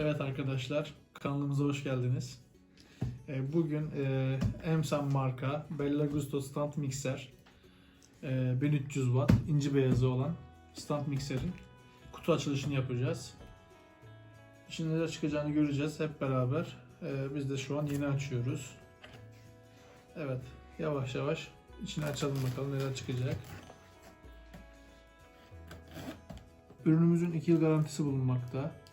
Evet arkadaşlar, kanalımıza hoş geldiniz. Ee, Bugün e, Emsan marka Bella Gusto stand mikser e, 1300 watt inci beyazı olan stand mikserin kutu açılışını yapacağız. İçinde neler çıkacağını göreceğiz hep beraber. Ee, Biz de şu an yeni açıyoruz. Evet, yavaş yavaş içini açalım bakalım neler çıkacak. Ürünümüzün 2 yıl garantisi bulunmakta.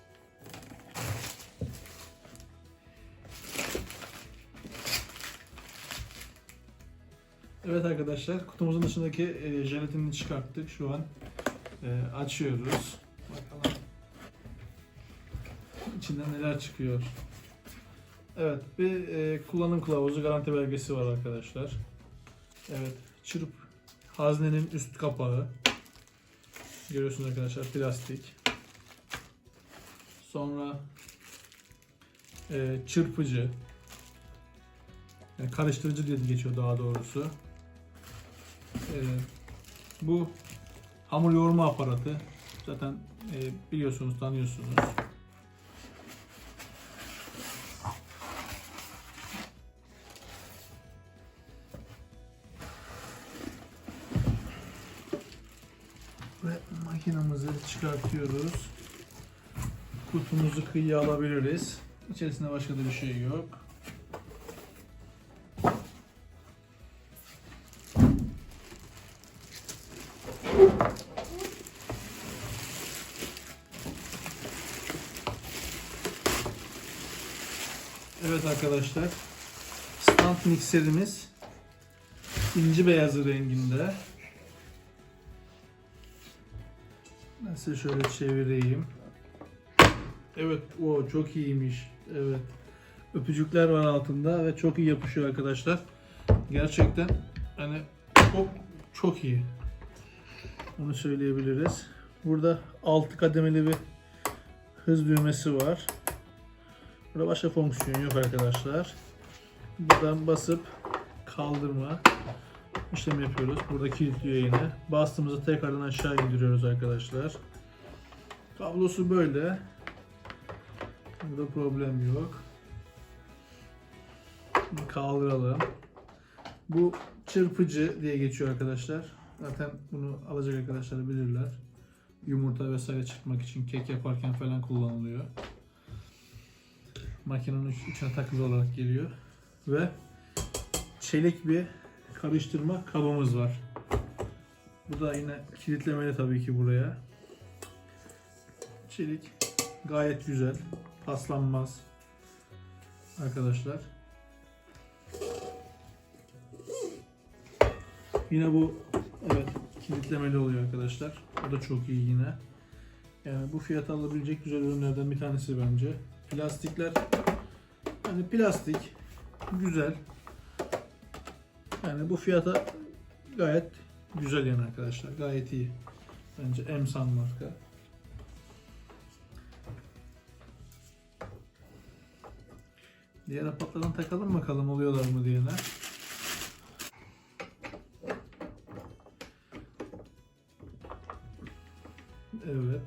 Evet arkadaşlar kutumuzun dışındaki e, jelatinini çıkarttık. Şu an e, açıyoruz. Bakalım içinden neler çıkıyor. Evet bir e, kullanım kılavuzu garanti belgesi var arkadaşlar. Evet çırp haznenin üst kapağı. Görüyorsunuz arkadaşlar plastik. Sonra e, çırpıcı. Yani karıştırıcı diye geçiyor daha doğrusu. E, bu hamur yoğurma aparatı. Zaten e, biliyorsunuz, tanıyorsunuz. Ve makinamızı çıkartıyoruz. Kutumuzu kıyıya alabiliriz. İçerisinde başka da bir şey yok. Evet arkadaşlar. Stand mikserimiz inci beyazı renginde. Ben size şöyle çevireyim. Evet, o çok iyiymiş. Evet. Öpücükler var altında ve çok iyi yapışıyor arkadaşlar. Gerçekten hani çok çok iyi. Onu söyleyebiliriz. Burada 6 kademeli bir hız düğmesi var. Burada başka fonksiyon yok arkadaşlar. Buradan basıp kaldırma işlemi yapıyoruz. Burada kilitliyor yine. Bastığımızda tekrardan aşağı indiriyoruz arkadaşlar. Kablosu böyle. Burada problem yok. Şimdi kaldıralım. Bu çırpıcı diye geçiyor arkadaşlar. Zaten bunu alacak arkadaşlar bilirler. Yumurta vesaire çıkmak için kek yaparken falan kullanılıyor. Makinenin iç- içine takılı olarak geliyor. Ve çelik bir karıştırma kabımız var. Bu da yine kilitlemeli tabii ki buraya. Çelik gayet güzel. Paslanmaz. Arkadaşlar. Yine bu evet kilitlemeli oluyor arkadaşlar. O da çok iyi yine. Yani bu fiyata alabilecek güzel ürünlerden bir tanesi bence. Plastikler hani plastik güzel. Yani bu fiyata gayet güzel yani arkadaşlar. Gayet iyi. Bence Emsan marka. Diğer apartlardan takalım bakalım oluyorlar mı diyene. Evet.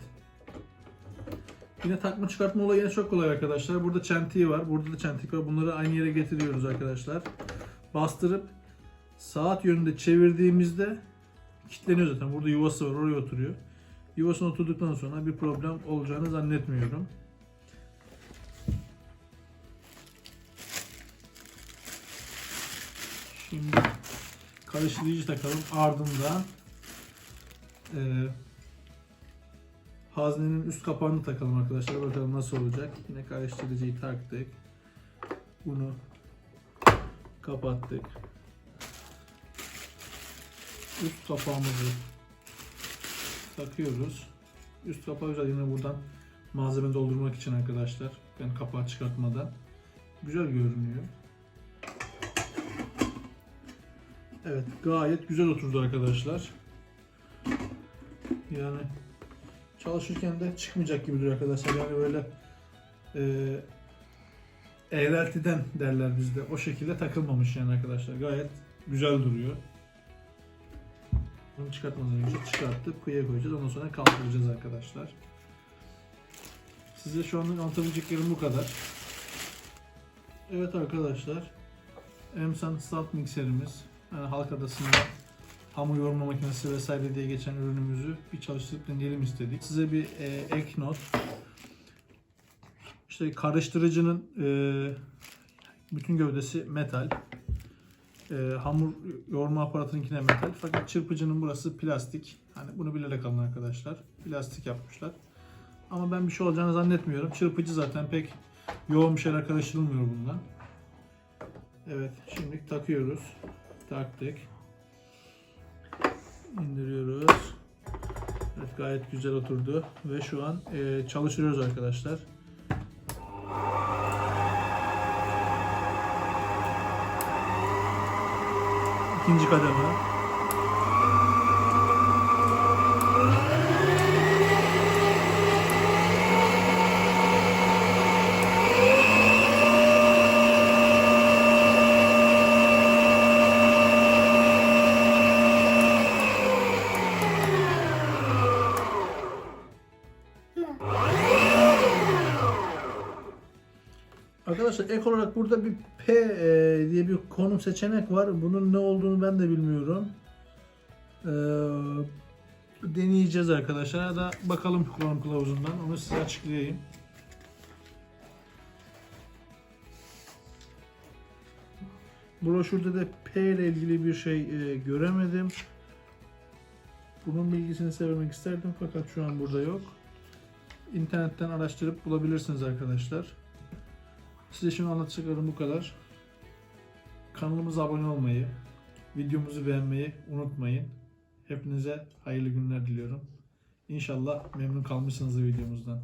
Yine takma çıkartma olayı yine çok kolay arkadaşlar. Burada çentiği var. Burada da çentik var. Bunları aynı yere getiriyoruz arkadaşlar. Bastırıp saat yönünde çevirdiğimizde kilitleniyor zaten. Burada yuvası var. Oraya oturuyor. Yuvasına oturduktan sonra bir problem olacağını zannetmiyorum. Şimdi karıştırıcı takalım. Ardından eee haznenin üst kapağını takalım arkadaşlar. Bakalım nasıl olacak. Yine karıştırıcıyı taktık. Bunu kapattık. Üst kapağımızı takıyoruz. Üst kapağı güzel yine buradan malzeme doldurmak için arkadaşlar. Ben kapağı çıkartmadan. Güzel görünüyor. Evet gayet güzel oturdu arkadaşlar. Yani çalışırken de çıkmayacak gibi duruyor arkadaşlar. Yani böyle e, eğreltiden derler bizde. O şekilde takılmamış yani arkadaşlar. Gayet güzel duruyor. Bunu çıkartmadan önce çıkarttıp kıyıya koyacağız. Ondan sonra kaldıracağız arkadaşlar. Size şu anda anlatabileceklerim bu kadar. Evet arkadaşlar. Emsan Salt mikserimiz. Yani halk arasında hamur yoğurma makinesi vesaire diye geçen ürünümüzü bir çalıştırıp deneyelim istedik. Size bir e, ek not. İşte karıştırıcının e, bütün gövdesi metal. E, hamur yoğurma aparatınınkine metal. Fakat çırpıcının burası plastik. Hani bunu bilerek alın arkadaşlar. Plastik yapmışlar. Ama ben bir şey olacağını zannetmiyorum. Çırpıcı zaten pek yoğun bir şeyler karıştırılmıyor bundan. Evet, şimdi takıyoruz. Taktık. Gayet güzel oturdu ve şu an e, çalıştırıyoruz arkadaşlar. İkinci kademe. Arkadaşlar ek olarak burada bir P e, diye bir konum seçenek var. Bunun ne olduğunu ben de bilmiyorum. E, deneyeceğiz arkadaşlar. Ya da bakalım kullanım kılavuzundan. Onu size açıklayayım. Broşürde de P ile ilgili bir şey e, göremedim. Bunun bilgisini size vermek isterdim fakat şu an burada yok. İnternetten araştırıp bulabilirsiniz arkadaşlar. Size şimdi anlatacaklarım bu kadar. Kanalımıza abone olmayı, videomuzu beğenmeyi unutmayın. Hepinize hayırlı günler diliyorum. İnşallah memnun kalmışsınızdır videomuzdan.